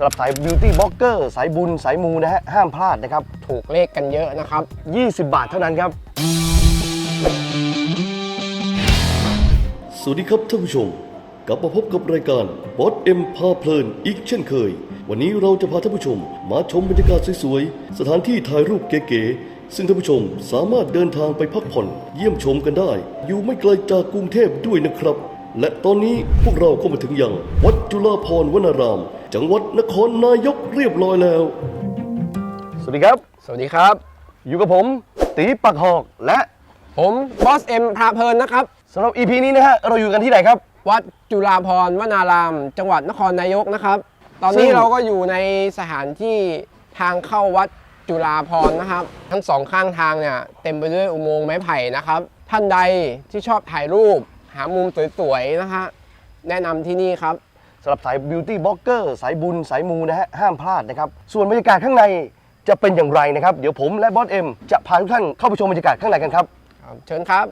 สำหรับสายบิวตี้บล็อกเกอร์สายบุญสายมูนะฮะห้ามพลาดนะครับ ถูกเลขกันเยอะนะครับ 20 บาทเท่านั้นครับ สวัสดีครับท่านผู้ชม กลับมาพบกับรายการบอสเอ็มพาเพลินอีกเช่นเคย วันนี้เราจะพาท่านผู้ชม มาชมบรรยากาศสวยๆ สถานที่ถ่ายรูปเก๋ๆ ซึ่งท่านผู้ชมสามารถเดินทางไปพักผ่อน เยี่ยมชมกันได้ อยู่ไม่ไกลจากกรุงเทพด้วยนะครับ และตอนนี้พวกเราก็มาถึงยังวัดจุฬาภรณ์วนาราม จังหวัดนครนายกเรียบร้อยแล้ว สวัสดีครับ สวัสดีครับ อยู่กับผม ตีปักหอกและผมบอสเอ็มพาเพลินนะครับ สำหรับ EP นี้นะฮะเราอยู่กันที่ไหนครับ วัดจุฬาภรณ์วนาราม จังหวัดนครนายกนะครับ ตอนซึ่นี้งเราก็อยู่ในสถานที่ทางเข้าวัดจุฬาภรณ์นะครับ ทั้งสองข้างทางเนี่ยเต็มไปด้วยอุโมงค์ไม้ไผ่นะครับ ท่านใดที่ชอบถ่ายรูป หามุมสวยๆนะฮะแนะนำที่นี่ครับ สำหรับสายบิวตี้บล็อกเกอร์สายบุญสายมูนะฮะห้ามพลาดนะครับส่วนบรรยากาศข้างในจะเป็นอย่างไรนะครับ เดี๋ยวผมและบอสเอ็มจะพาทุกท่านเข้าไปชมบรรยากาศข้างในกันครับ ครับเชิญครับ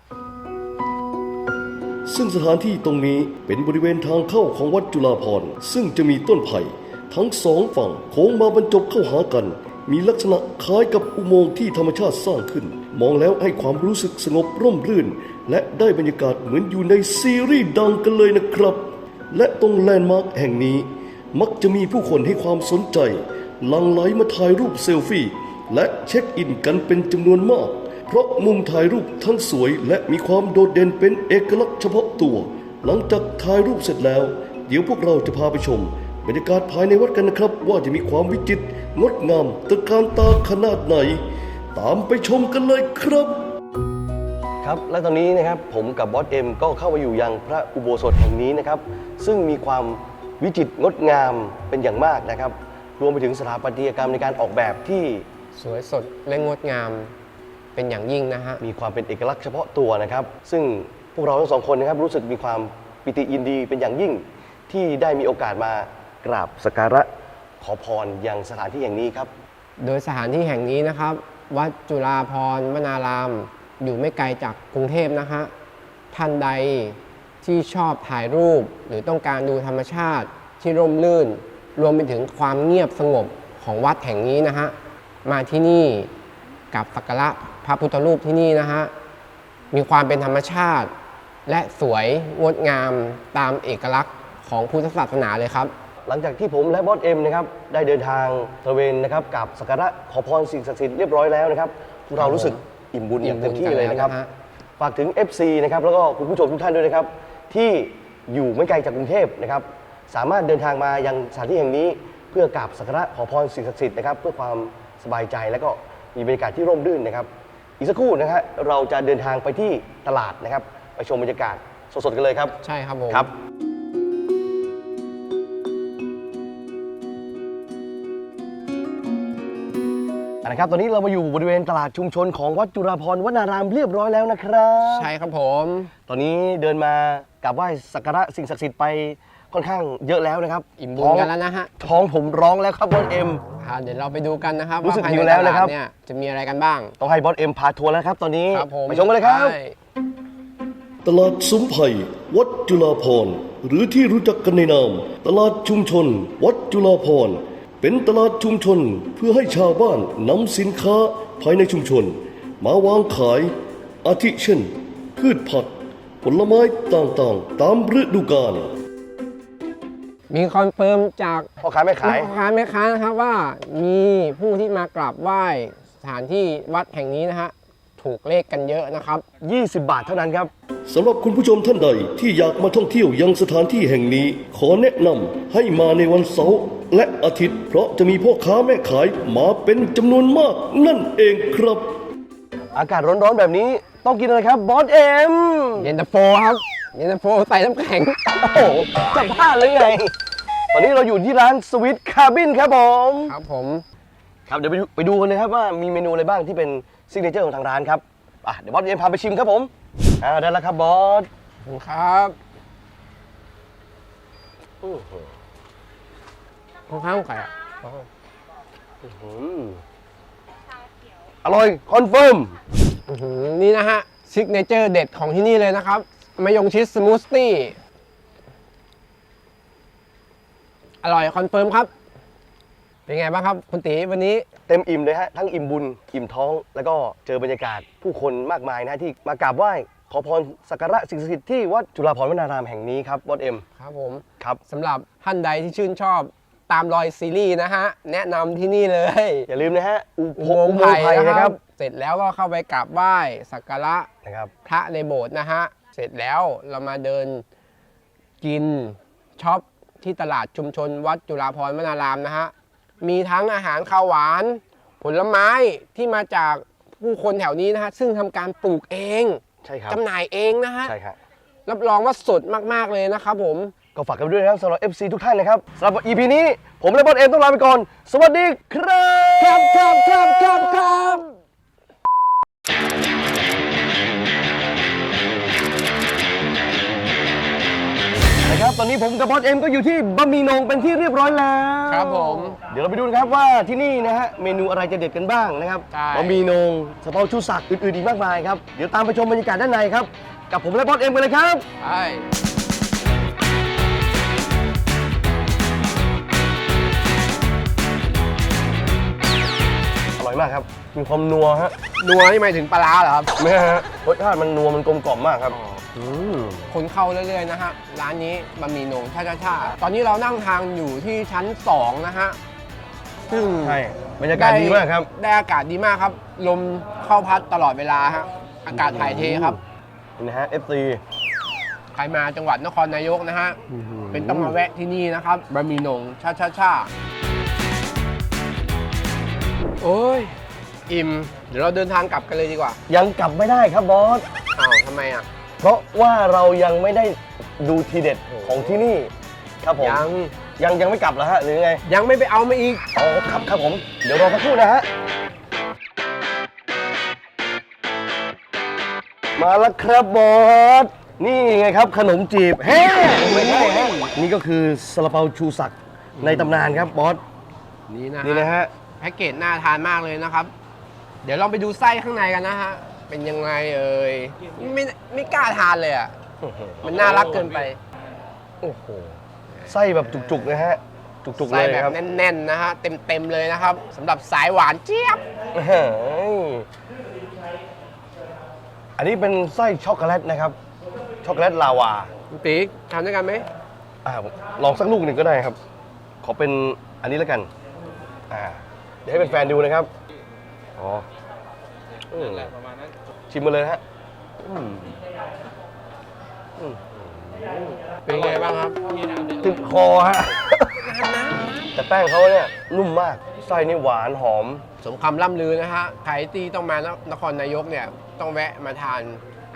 ซึ่งสถานที่ตรงนี้เป็นบริเวณทางเข้าของวัดจุฬาภรณ์ซึ่งจะมีต้นไผ่ทั้งสองฝั่งโค้งมาบรรจบเข้าหากัน มีลักษณะคล้ายกับอุโมงค์ที่ธรรมชาติสร้างขึ้น มองแล้วให้ความรู้สึกสงบร่มรื่น และได้บรรยากาศเหมือนอยู่ในซีรีส์ดังกันเลยนะครับ และตรงแลนด์มาร์คแห่งนี้ มักจะมีผู้คนให้ความสนใจลังไหลมาถ่ายรูปเซลฟี่ และเช็คอินกันเป็นจำนวนมาก เพราะมุมถ่ายรูปทั้งสวยและมีความโดดเด่นเป็นเอกลักษณ์เฉพาะตัว หลังจากถ่ายรูปเสร็จแล้ว เดี๋ยวพวกเราจะพาไปชม บรรยากาศภายในวัดกันนะครับ ว่าจะมีความวิจิตรงดงามตะการตาขนาดไหน ตามไปชมกันเลยครับ ครับและตอนนี้นะครับผมกับบอสเอ็มก็เข้ามาอยู่ยังพระอุโบสถแห่งนี้นะครับ ซึ่งมีความวิจิตรงดงามเป็นอย่างมากนะครับ รวมไปถึงสถาปัตยกรรมในการออกแบบที่สวยสดและงดงามเป็นอย่างยิ่งนะฮะ มีความเป็นเอกลักษณ์เฉพาะตัวนะครับ ซึ่งพวกเราทั้งสองคนนะครับรู้สึกมีความปิติยินดีเป็นอย่างยิ่งที่ได้มีโอกาสมากราบสักการะขอพรยังสถานที่แห่งนี้ครับ โดยสถานที่แห่งนี้นะครับ วัดจุฬาภรณ์วนาราม อยู่ไม่ไกลจากกรุงเทพนะฮะ ท่านใดที่ชอบถ่ายรูปหรือต้องการดูธรรมชาติที่ร่มรื่น รวมไปถึงความเงียบสงบของวัดแห่งนี้นะฮะ มาที่นี่กับสักการะพระพุทธรูปที่นี่นะฮะ มีความเป็นธรรมชาติ และสวยงดงามตามเอกลักษณ์ของพุทธศาสนาเลยครับหลังจากที่ผมและบอสเอ็มนะครับได้เดินทางตระเวนนะครับกับสักการะขอพรสิ่งศักดิ์สิทธิ์เรียบร้อยแล้วนะครับพวกเรารู้สึก อิ่มบุญอย่างเต็มที่เลยนะครับอิ่มบุญกันแล้วนะฮะฝากถึง FC นะครับแล้วก็คุณผู้ชมทุกท่านด้วยนะครับ ที่อยู่ไม่ไกลจากกรุงเทพนะครับ สามารถเดินทางมายังสถานที่แห่งนี้เพื่อกราบสักการะขอพรสิ่งศักดิ์สิทธิ์นะครับเพื่อความสบายใจและก็มีบรรยากาศที่ร่มรื่นนะครับ อีกสักครู่นะฮะเราจะเดินทางไปที่ตลาดนะครับ ไปชมบรรยากาศสดๆกันเลยครับ ใช่ครับผม ครับ ครับตอนนี้เรามาอยู่บริเวณตลาดชุมชนของวัดจุฬาภรณ์วนารามเรียบร้อยแล้วนะครับ ใช่ครับผม ตอนนี้เดินมากราบไหว้สักการะสิ่งศักดิ์สิทธิ์ไปค่อนข้างเยอะแล้วนะครับอิ่มบุญกันแล้วนะฮะ ท้องผมร้องแล้วครับบอสเอ็ม อ่าเดี๋ยวเราไปดูกันนะครับรู้สึกภายในหิวแล้วนะครับตาดเนี่ยจะมีอะไรกันบ้าง ต้องให้บอสเอ็มพาทัวร์แล้วครับตอนนี้ครับผมไปชมกันเลยครับ ใช่ตลาดซุ้มไผ่วัดจุฬาภรณ์หรือที่รู้จักกันในนาม ตลาดชุมชน วัดจุฬาภรณ์ เป็นตลาดชุมชนเพื่อให้ชาวบ้านนำสินค้าภายในชุมชน มาวางขาย อาทิเช่น พืชผัก ผลไม้ต่างๆ ตามฤดูกาลมีคอนเฟิร์มจากพ่อค้าแม่ขาย พ่อค้าแม่ค้านะครับว่ามีผู้ที่มากราบไหว้สถานที่วัดแห่งนี้นะฮะ ถูกเลขกันเยอะนะครับ 20 บาทเท่านั้นครับสำหรับคุณผู้ชมท่านใดที่อยากมาท่องเที่ยวยังสถานที่แห่งนี้ ขอแนะนำให้มาในวันเสาร์และอาทิตย์ เพราะจะมีพ่อค้าแม่ขายมาเป็นจำนวนมากนั่นเองครับ อากาศร้อนๆแบบนี้ต้องกินอะไรครับบอสเอ็มเย็นตาโฟครับเย็นตาโฟใส่น้ำแข็งโอ้โหจะพลาดเลยไงตอนนี้เราอยู่ที่ร้านสวิตคาบินครับผม ครับผม ครับเดี๋ยวไปดูไปดูกันเลยครับว่ามีเมนูอะไรบ้างที่เป็น ซิกเนเจอร์ของทางร้านครับอะเดี๋ยวบอสเอ็มพาไปชิมครับผมอ่าได้แล้วครับบอสขอบคุณครับอื้อหือข้าวข้าวไก่อะอืมอร่อยคอนเฟิร์มอื้อหือนี่นะฮะซิกเนเจอร์เด็ดของที่นี่เลยนะครับมายงชิสสมูทตี้อร่อยคอนเฟิร์มครับ เป็นไงบ้างครับคุณตีวันนี้ เต็มอิ่มเลยฮะทั้งอิ่มบุญอิ่มท้อง แล้วก็เจอบรรยากาศผู้คนมากมายนะฮะที่มากราบไหว้ขอพรสักการะสิ่งศักดิ์สิทธิ์ที่วัดจุฬาภรณ์วนารามแห่งนี้ครับบอสเอ็มครับผมครับสำหรับท่านใดที่ชื่นชอบตามรอยซีรีส์นะฮะ แนะนำที่นี่เลย อย่าลืมนะฮะอุอุโมโมงงค์ค์ไผ่ไผ่นะนะคครัรับ บ เสร็จแล้วก็เข้าไปกราบไหว้สักการะนะครับพระในโบสถ์นะฮะ เสร็จแล้วเรามาเดินกินช็อปที่ตลาดชุมชนวัดจุฬาภรณ์วนารามนะฮะ มีทั้งอาหารข้าวหวาน ผลไม้ที่มาจากผู้คนแถวนี้นะฮะซึ่งทำการปลูกเองใช่ครับจำหน่ายเองนะฮะใช่ครับรับรองว่าสดมากๆเลยนะครับผม ก็ฝากกันด้วยนะครับสำหรับ FC ทุกท่านนะครับสำหรับ EP นี้ผมและบอสเอ็มต้องลาไปก่อน สวัสดีครับ ครับครับครับครับครับ นะครับตอนนี้ผมกับบอสเอ็มก็อยู่ที่บะหมี่โหนงเป็นที่เรียบร้อยแล้วครับผมเดี๋ยวเราไปดูนะครับว่าที่นี่นะฮะเมนูอะไรจะเด็ดกันบ้างนะครับใช่ บะหมี่โหนงสตอชูศักดิ์อื่นๆอีกมากมายครับเดี๋ยวตามไปชมบรรยากาศด้านในครับกับผมและบอสเอ็มกันเลยครับ ใช่อร่อยมากครับ มีความนัวฮะนัวนี่หมายถึงปลาร้าเหรอครับ ไม่ฮะรสชาติมันนัวมันกลมกล่อมมากครับม คนเข้าเรื่อยๆนะฮะ ร้านนี้บะหมี่โหนงชาชาชาตอนนี้เรานั่งทางอยู่ที่ชั้น 2 นะฮะ ซึ่งใช่บรรยากาศดีมากครับ ได้อากาศดีมากครับ ลมเข้าพัดตลอดเวลาฮะ อากาศถ่ายเทครับนี่นะฮะ FC ใครมาจังหวัดนครนายกนะฮะ เป็นต้องมาแวะที่นี่นะครับบะหมี่โหนงชาชาชาโอ้ยอิ่ม เดี๋ยวเราเดินทางกลับกันเลยดีกว่า ยังกลับไม่ได้ครับบอสอ้าวทำไมอะ เพราะว่าเรายังไม่ได้ดูทีเด็ดของที่นี่ครับผมยัง ยังยังไม่กลับเหรอฮะหรือไงยังไม่ไปเอามาอีกอ๋อครับครับผมเดี๋ยวรอสักครู่นะฮะมาแล้วครับบอสนี่ไงครับขนมจีบเฮ้ไม่ใช่ฮะนี่ก็คือซาลาเปาชูศักดิ์ในตำนานครับบอสนี่นะนี่นะฮะฮะแพ็กเกจน่าทานมากเลยนะครับ เดี๋ยวลองไปดูไส้ข้างในกันนะฮะ เป็นยังไงเอ่ยไม่ไม่กล้าทานเลยอะ มันน่ารักเกินไป โอ้โห ไส้แบบจุกๆนะฮะ จุกๆเลไส้ยแบบครับแน่นๆนะฮะเต็มๆเลยนะครับสำหรับสายหวานเจี๊ยบ เฮ้ยอันนี้เป็นไส้ช็อกโกแลตนะครับ ช็อกโกแลตลาวาคุณตีทานด้วยกันไหมอ่าลองสักลูกหนึ่งก็ได้ครับ ขอเป็นอันนี้แล้วกัน อ่า เดี๋ยวให้เป็นแฟนดูนะครับ อ๋อนั่นแหละประมาณนั้น ชิมมาเลยนะฮะอืมอืมเป็นไงบ้างครับติดคอฮะ แต่แป้งเขาเนี่ยนุ่มมาก ไส้นี่หวานหอม สมคำล่ำลือนะฮะใครที่ต้องมานครนายกเนี่ย ต้องแวะมาทาน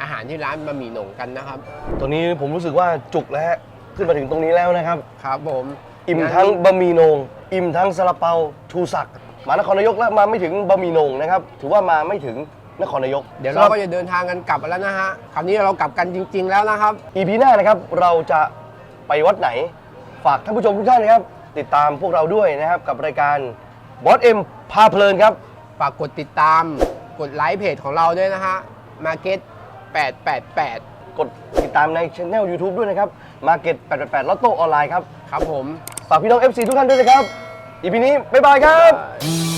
อาหารที่ร้านบะหมี่โหน่งกันนะครับตัวนี้ผมรู้สึกว่าจุกแล้วฮะขึ้นมาถึงตรงนี้แล้วนะครับ ครับผม อิ่มทั้งบะหมี่โหนง อิ่มทั้งซาลาเปาชูศักดิ์มานครนายกแล้วมาไม่ถึงบะหมี่โหนงนะครับ ถือว่ามาไม่ถึง นครนายกเดี๋ยวเราก็จะเดินทางกันกลับแล้วนะฮะคราวนี้เรากลับกันจริง ๆ แล้วนะครับ อีพีหน้านะครับเราจะไปวัดไหน ฝากท่านผู้ชมทุกท่านนะครับ ติดตามพวกเราด้วยนะครับกับรายการบอสเอ็มพาเพลินครับ ฝากกดติดตาม กดไลค์เพจของเราด้วยนะฮะ Market 888 กดติดตามในช anel YouTube ด้วยนะครับ Market 888ลอตโต้ออนไลน์ครับ ครับผม ฝากพี่น้อง FC ทุกท่านด้วยนะครับ อีพีนี้ บ๊ายบายครับ Bye.